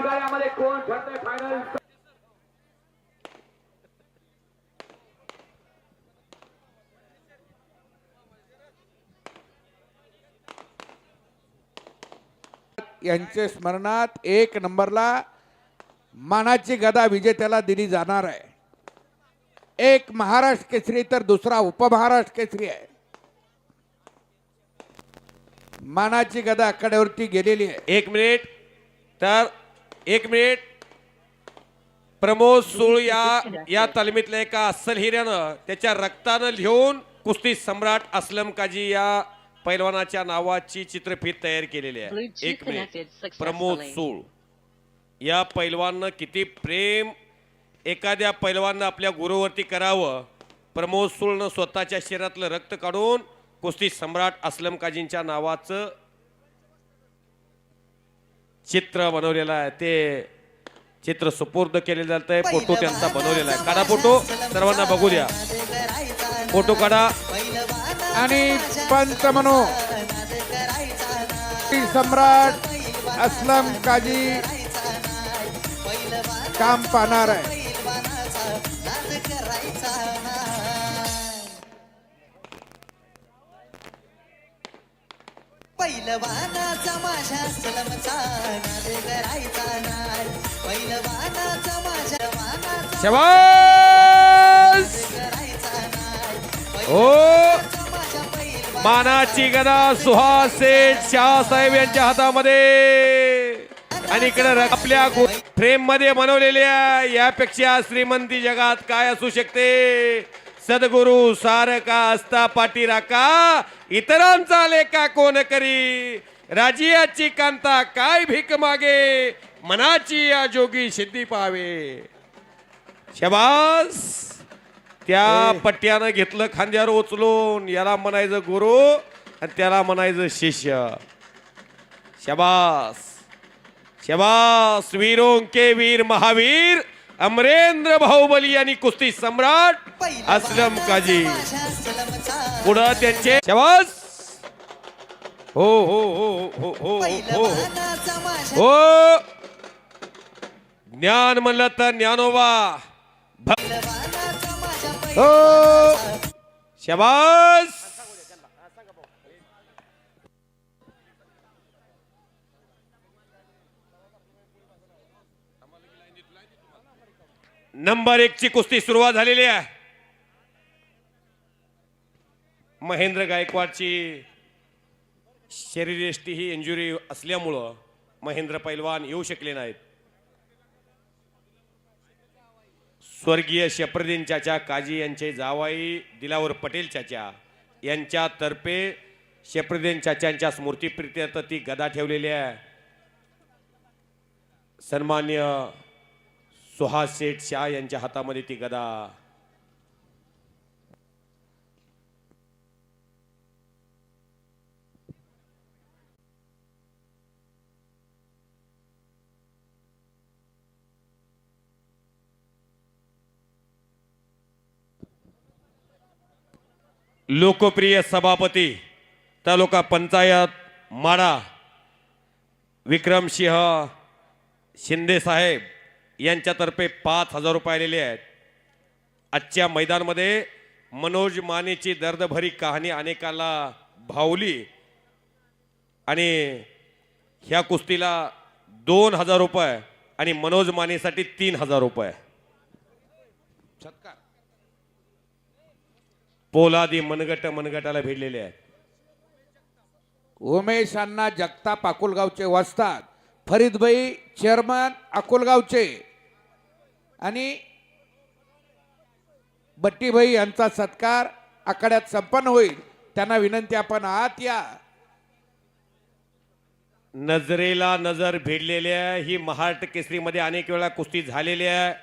पाच गाड्यामध्ये कोण ठरतंय फायनल यांच्या स्मरणात एक नंबरला मानाची गदा विजेत्याला दिली जाणार आहे. एक महाराष्ट्र केसरी तर दुसरा उपमहाराष्ट्र केसरी आहे. मानाची गदा आकड्यावरती गेलेली आहे. एक मिनिट. तर एक मिनिट. प्रमोद सूळ या या तालमीतल्या एका अस्सल हिऱ्यानं त्याच्या रक्तानं लिहून कुस्ती सम्राट अस्लम काजी या पैलवानाच्या नावाची चित्रफित तयार केलेली आहे. एक मिनिट. प्रमोद सूळ या पैलवाननं किती प्रेम एखाद्या पैलवाननं आपल्या गुरुवरती करावं प्रमोद सूळनं स्वतःच्या शरीरातलं रक्त काढून कुस्ती सम्राट अस्लम काजींच्या नावाचं चित्र बनवलेलं आहे. ते चित्र सुपूर्द केलेलं जात आहे फोटो त्यांचा बनवलेला आहे. काढा फोटो. सर्वांना बघू द्या फोटो काढा. आणि पंच म्हणू सम्राट असलम काजी काम पाहणार आहे. पहिलवानाचा माझ्या सलमचा नाद करायचा नाद. पहिलवानाचा माझ्या वानाचा शबास! करायचा हो! पहिलवान मानाची गदा सुहास सेठ शहासाहेब यांच्या हातामध्ये. आणि इकडे आपल्या फ्रेममध्ये बनवलेल्या यापेक्षा श्रीमंती जगात काय असू शकते? सद्गुरु सारका असता पाठी राका इतरांचा लेखा कोण करी? राजियाची कांता काय भीक मागे? मनाची या जोगी सिद्धी पावे. शबास त्या पट्ट्यानं घेतलं खांद्यावर उचलून याला म्हणायचं गुरु आणि त्याला म्हणायचं शिष्य. शबास शबास वीरों के वीर महावीर अमरेंद्र बाहुबली आणि कुस्ती सम्राट असलम काजी. पुढं त्यांचे शबास. हो हो हो हो हो हो हो. हो. ज्ञान म्हणलं तर ज्ञानोबा. हो. शबास. नंबर एक ची कुस्ती सुरुवात झालेली आहे. महेंद्र गायकवाडची शरीरयष्टी ही इंजुरी असल्यामुळं महेंद्र पैलवान येऊ शकले नाहीत. स्वर्गीय शप्रदीन चाचा काजी यांचे जावाई दिलावर पटेल चाचा यांच्यातर्फे शप्रदीन चाचांच्या स्मृतीप्रित्यर्थ ती गदा ठेवलेली आहे. सन्मान्य सुहास शेठ शाह यांच्या हातामध्ये ती गदा. लोकप्रिय सभापती तालुका पंचायत माडा विक्रमसिंह शिंदे साहेब. यांच्यातर्फे पाच हजार रुपये आलेले आहेत. आजच्या मैदानमध्ये मनोज मानेची दर्दभरी कहाणी अनेकाला भावली आणि ह्या कुस्तीला दोन हजार रुपये आणि मनोज मानेसाठी तीन हजार रुपये. पोलादी मनगट मनगटाला भिडलेले आहेत. उमेश अण्णा जगताप अकोलगावचे वाचतात फरीदभाई चेअरमन अकोलगावचे. आणि बट्टीभाई यांचा सत्कार आखाड्यात संपन्न होईल त्यांना विनंती आपण आत या. नजरेला नजर भिडलेली आहे ही महाराष्ट्र केसरीमध्ये अनेक वेळा कुस्ती झालेली आहे.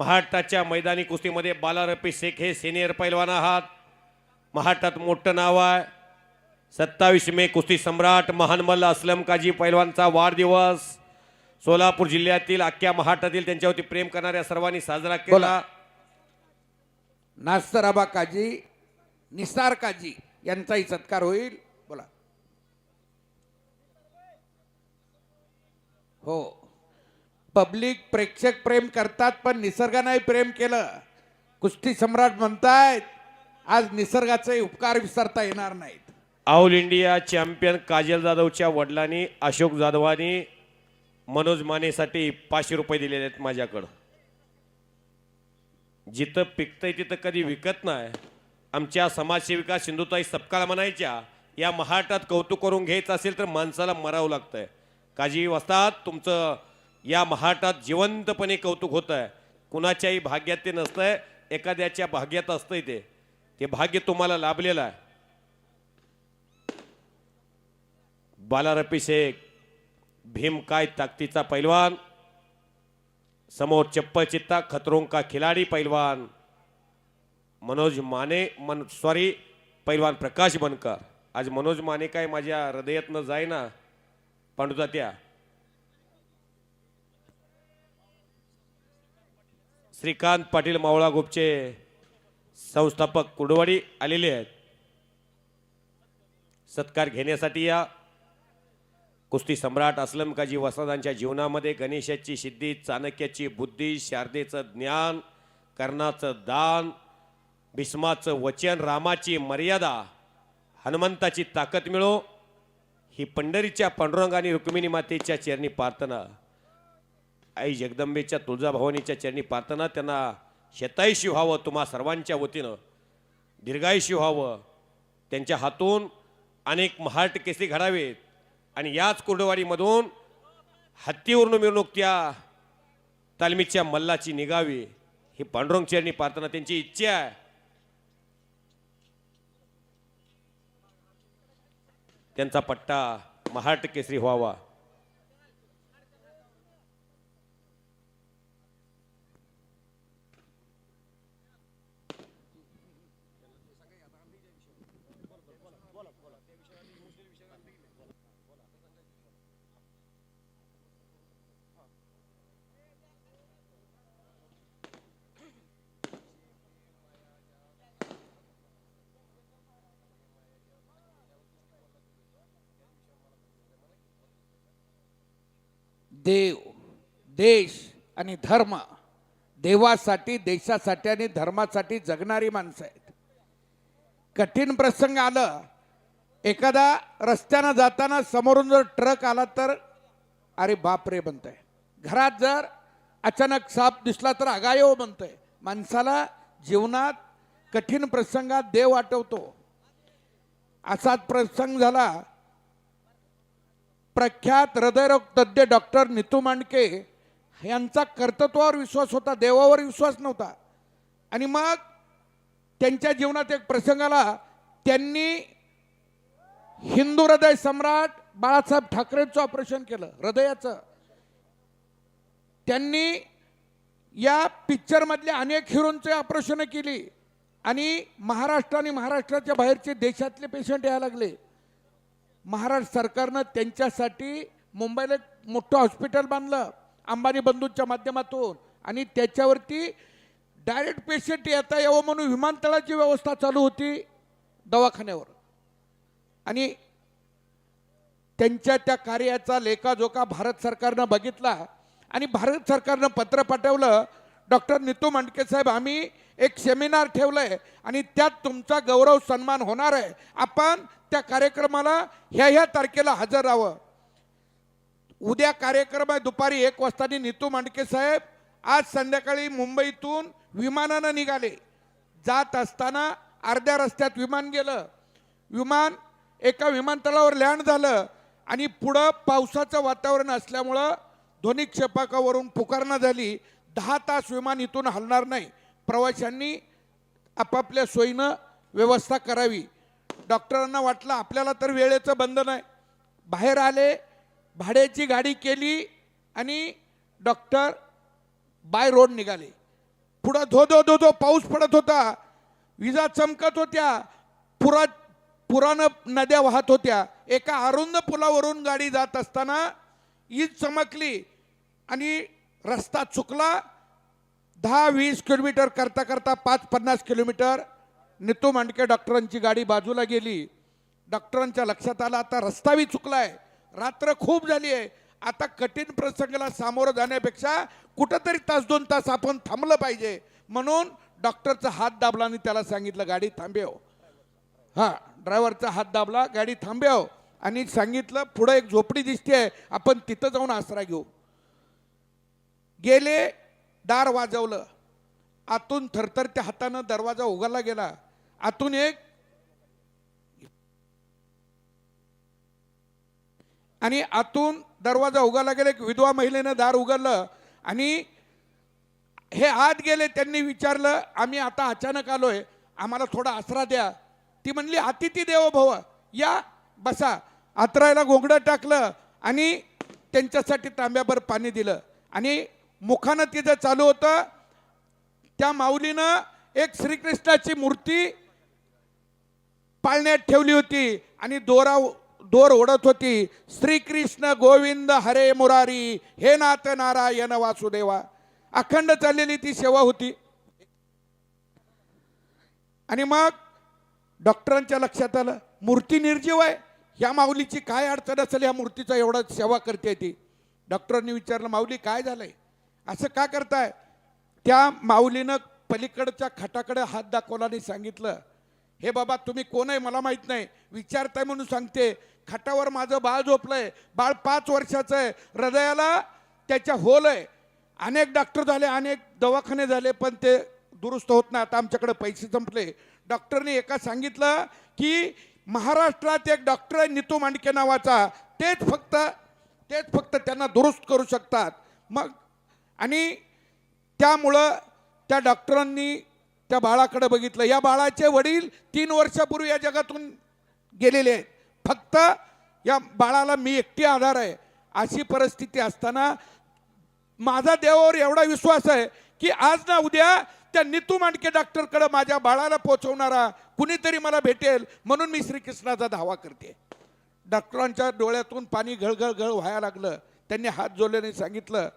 महाराष्ट्राच्या मैदानी कुस्तीमध्ये बालारपी शेख हे सिनियर पैलवान आहात. महाराष्ट्रात मोठं नाव आहे. सत्तावीस मे कुस्ती सम्राट महानमल्ल असलम काजी पैलवानचा वाढदिवस. सोलापूर जिल्ह्यातील अख्ख्या महाराष्ट्रातील त्यांच्यावरती प्रेम करणाऱ्या सर्वांनी साजरा केला. बोला. नास्तराबा काजी निसार काजी यांचाही सत्कार होईल. बोला. हो. पब्लिक प्रेक्षक प्रेम करतात पण निसर्गाने प्रेम केलं. कुस्ती सम्राट म्हणतायत आज निसर्गाचे उपकार विसरता येणार नाहीत. ऑल इंडिया चॅम्पियन काजल जाधवच्या वडिलांनी अशोक जाधवांनी मनोज मानेसाठी पाचशे रुपये दिलेले आहेत माझ्याकडं. जिथं पिकतंय तिथं कधी विकत नाही. आमच्या समाजसेविका सिंधुताई सपकाळ म्हणायच्या या महाराष्ट्रात कौतुक करून घ्यायचं असेल तर माणसाला मरावं लागतंय. काजी वस्तात तुमचं या महाराष्ट्रात जिवंतपणे कौतुक होत आहे कुणाच्याही भाग्यात ते नसतंय एखाद्याच्या भाग्यात असतंय ते. ते भाग्य तुम्हाला लाभलेलं आहे. बालारपी शेख भीम काय ताकदीचा पैलवान? समोर चप्पल चित्ता खतरों का खिलाडी पैलवान. मनोज माने मन सॉरी पैलवान प्रकाश बनकर. आज मनोज माने काय माझ्या हृदयातनं जायना पांडुता त्या श्रीकांत पाटील मावळा गुपचे संस्थापक कुडवाडी आलेले आहेत. सत्कार घेण्यासाठी या कुस्ती सम्राट असलम काजी वसादांच्या जीवनामध्ये गणेशाची सिद्धी चाणक्याची बुद्धी शारदेचं ज्ञान कर्णाचं दान भीष्माचं वचन रामाची मर्यादा हनुमंताची ताकद मिळो ही पंढरीच्या पांडुरंग आणि रुक्मिणी मातेच्या चरणी प्रार्थना. आई जगदंबेच्या तुळजाभवानीच्या चरणी प्रार्थना त्यांना शतायुषी व्हावं तुम्हा सर्वांच्या वतीनं. दीर्घायुषी व्हावं त्यांच्या हातून अनेक महाट केसे घडावेत. आणि याच कुर्डवाडीमधून हत्तीवरून मिरवणूक त्या तालमीच्या मल्लाची निघावी ही पांडुरंग चरणी पाहताना त्यांची इच्छा आहे. त्यांचा पट्टा महाराष्ट्र केसरी व्हावा. देव देश आणि धर्म. देवासाठी देशासाठी आणि धर्मासाठी जगणारी माणसं आहेत. कठीण प्रसंग आलं एखादा रस्त्यानं जाताना समोरून जर ट्रक आला तर अरे बाप रे म्हणतंय. घरात जर अचानक साप दिसला तर अगायो म्हणतंय. माणसाला जीवनात कठीण प्रसंगात देव आठवतो. असाच प्रसंग झाला प्रख्यात हृदयरोग तज्ज्ञ डॉक्टर नितू मांडके यांचा कर्तृत्वावर विश्वास होता देवावर विश्वास नव्हता. आणि मग त्यांच्या जीवनात एक प्रसंग आला. त्यांनी हिंदू हृदय सम्राट बाळासाहेब ठाकरेंचं ऑपरेशन केलं हृदयाचं. त्यांनी या पिक्चरमधल्या अनेक हिरोंचे ऑपरेशन केली. आणि महाराष्ट्र आणि महाराष्ट्राच्या बाहेरचे देशातले पेशंट यायला लागले. महाराष्ट्र सरकारनं त्यांच्यासाठी मुंबईला एक मोठं हॉस्पिटल बांधलं अंबानी बंधूंच्या माध्यमातून. आणि त्याच्यावरती डायरेक्ट पेशंट येता यावं म्हणून विमानतळाची व्यवस्था चालू होती दवाखान्यावर. आणि त्यांच्या त्या कार्याचा लेखाजोखा भारत सरकारनं बघितला आणि भारत सरकारनं पत्र पाठवलं डॉक्टर नितू मांडके साहेब आम्ही एक सेमिनार ठेवलंय आणि त्यात तुमचा गौरव सन्मान होणार आहे. आपण त्या कार्यक्रमाला ह्या ह्या तारखेला हजर राहावं. उद्या कार्यक्रम आहे दुपारी एक वाजता नीतू नितू मांडके साहेब आज संध्याकाळी मुंबईतून विमानानं निघाले. जात असताना अर्ध्या रस्त्यात विमान गेलं. विमान एका विमानतळावर लँड झालं आणि पुढं पावसाचं वातावरण असल्यामुळं ध्वनी क्षेपकावरून झाली. दहा तास विमान इथून हलणार नाही. प्रवाशांनी आपापल्या सोयीनं व्यवस्था करावी. डॉक्टरांना वाटलं आपल्याला तर वेळेचं बंधन आहे बाहेर आले भाड्याची गाडी केली आणि डॉक्टर बाय रोड निघाले. पुढं धो धो धो धो पाऊस पडत होता. विजा चमकत होत्या. पुरा पुरानं नद्या वाहत होत्या. एका अरुंद पुलावरून गाडी जात असताना ईद चमकली आणि रस्ता चुकला. दहा वीस किलोमीटर करता करता पाच पन्नास किलोमीटर नितू मांडके डॉक्टरांची गाडी बाजूला गेली. डॉक्टरांच्या लक्षात आलं आता रस्ताही चुकलाय. रात्र खूप झाली आहे. आता कठीण प्रसंगाला सामोरं जाण्यापेक्षा कुठंतरी तास दोन तास आपण थांबलं पाहिजे. म्हणून डॉक्टरचा हात दाबला आणि त्याला सांगितलं गाडी थांबेव. हा ड्रायव्हरचा हात दाबला गाडी थांबेव. आणि सांगितलं पुढं एक झोपडी दिसते आपण तिथं जाऊन आसरा घेऊ. गेले दार वाजवलं. आतून थरथरत्या हातानं दरवाजा उघडला गेला. आतून एक. आणि आतून दरवाजा उघडला गेला एक विधवा महिलेनं दार उघडलं आणि हे आत गेले त्यांनी विचारलं आम्ही आता अचानक आलोय आम्हाला थोडा आसरा द्या. ती म्हणली अतिथी देवो भव या बसा. आत्रायला घोंगडं टाकलं आणि त्यांच्यासाठी तांब्याभर पाणी दिलं. आणि मुखानं तिथं चालू होतं त्या माऊलीनं एक श्रीकृष्णाची मूर्ती पाळण्यात ठेवली होती आणि दोरा दोर ओढत होती. श्रीकृष्ण गोविंद हरे मुरारी हे नाथ नारायण वासुदेवा. अखंड चाललेली ती सेवा होती. आणि मग डॉक्टरांच्या लक्षात आलं मूर्ती निर्जीव आहे. ह्या माऊलीची काय अडचण असेल या मूर्तीचा एवढा सेवा करते ती. डॉक्टरांनी विचारलं माऊली काय झालंय? असं का करताय? त्या माऊलीनं पलीकडच्या खटाकडे हात दाखवला आणि सांगितलं हे बाबा तुम्ही कोण आहे मला माहीत नाही. विचारताय म्हणून सांगते. खाटावर माझं बाळ झोपलंय. बाळ पाच वर्षाचं आहे. हृदयाला त्याच्या होल आहे. अनेक डॉक्टर झाले अनेक दवाखाने झाले पण ते दुरुस्त होत नाही आता आमच्याकडे पैसे संपले. डॉक्टरने एका सांगितलं की महाराष्ट्रात एक डॉक्टर आहे नितू मांडके नावाचा. तेच फक्त तेच फक्त त्यांना दुरुस्त करू शकतात. मग आणि त्यामुळं त्या डॉक्टरांनी त्या बाळाकडे बघितलं. या बाळाचे वडील तीन वर्षापूर्वी या जगातून गेलेले आहेत. फक्त या बाळाला मी एकटी आधार आहे. अशी परिस्थिती असताना माझा देवावर एवढा विश्वास आहे की आज ना उद्या त्या नितू मांडके डॉक्टरकडे माझ्या बाळाला पोचवणारा कुणीतरी मला भेटेल म्हणून मी श्रीकृष्णाचा धावा करते. डॉक्टरांच्या डोळ्यातून पाणी घळघळ घळ व्हायला लागलं. त्यांनी हात जोडल्याने सांगितलं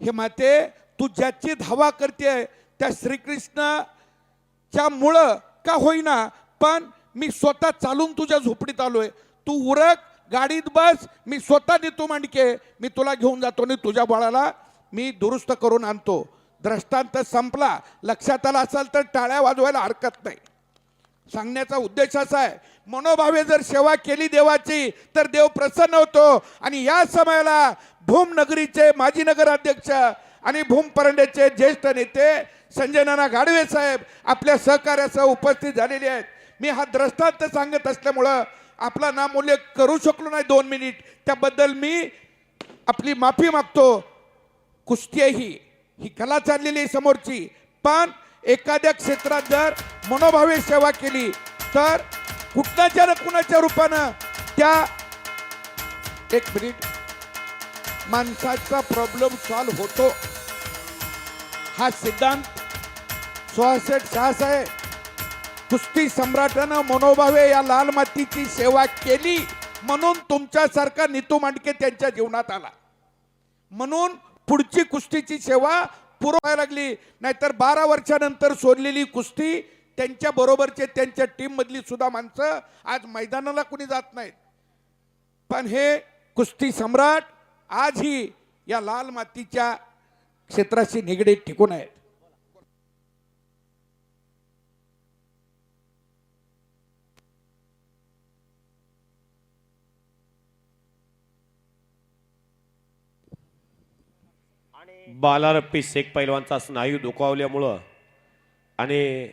हे माते तू ज्याची धावा करते त्या श्रीकृष्णाच्या मुळं का होईना पण मी स्वतः चालून तुझ्या झोपडीत आलोय. तू उरक गाडीत बस मी स्वतः नेतो मांडके मी तुला घेऊन जातो आणि तुझ्या बाळाला मी दुरुस्त करून आणतो. द्रष्टांत संपला. लक्षात आला असाल तर टाळ्या वाजवायला हरकत नाही. सांगण्याचा उद्देश असा आहे मनोभावे जर सेवा केली देवाची तर देव प्रसन्न होतो. आणि या समयाला भूम नगरीचे माजी नगराध्यक्ष आणि भूम परंडेचे ज्येष्ठ नेते संजय नाना गाडवे साहेब आपल्या सहकार्यासह उपस्थित झालेले आहेत. मी हा दृष्टांत सांगत असल्यामुळं आपला नामूल्य करू शकलो नाही दोन मिनिट. त्याबद्दल मी आपली माफी मागतो. कुस्ती ही ही कला चाललेली आहे समोरची. पण एखाद्या क्षेत्रात जर मनोभावे सेवा केली तर कुठल्याच्या ना कुणाच्या रूपानं त्या एक मिनिट. माणसाचा प्रॉब्लेम सॉल्व्ह होतो. हा सिद्धांत सोहासेठ साहस आहे. कुस्ती सम्राटानं मनोभावे या लाल मातीची सेवा केली म्हणून तुमच्यासारखा नितू मांडके त्यांच्या जीवनात आला. म्हणून पुढची कुस्तीची सेवा पुरवायला लागली. नाहीतर बारा वर्षानंतर सोडलेली कुस्ती त्यांच्या बरोबरचे त्यांच्या टीममधली सुद्धा माणसं आज मैदानाला कुणी जात नाहीत. पण हे कुस्ती सम्राट आजही या लाल मातीच्या क्षेत्राशी निगडीत टिकून आहेत. बालारप्पी शेख पैलवानचा स्नायू दुखावल्यामुळं आणि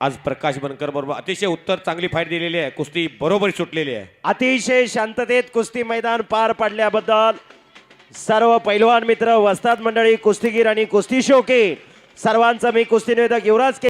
आज प्रकाश बनकर बरोबर अतिशय उत्तर चांगली फाईट दिलेली आहे. कुस्ती बरोबर सुटलेली आहे. अतिशय शांततेत कुस्ती मैदान पार पाडल्याबद्दल सर्व पैलवान मित्र वस्ताद मंडळी कुस्तीगीर आणि कुस्ती शोके सर्वांचं मी कुस्ती निवेदक युवराज के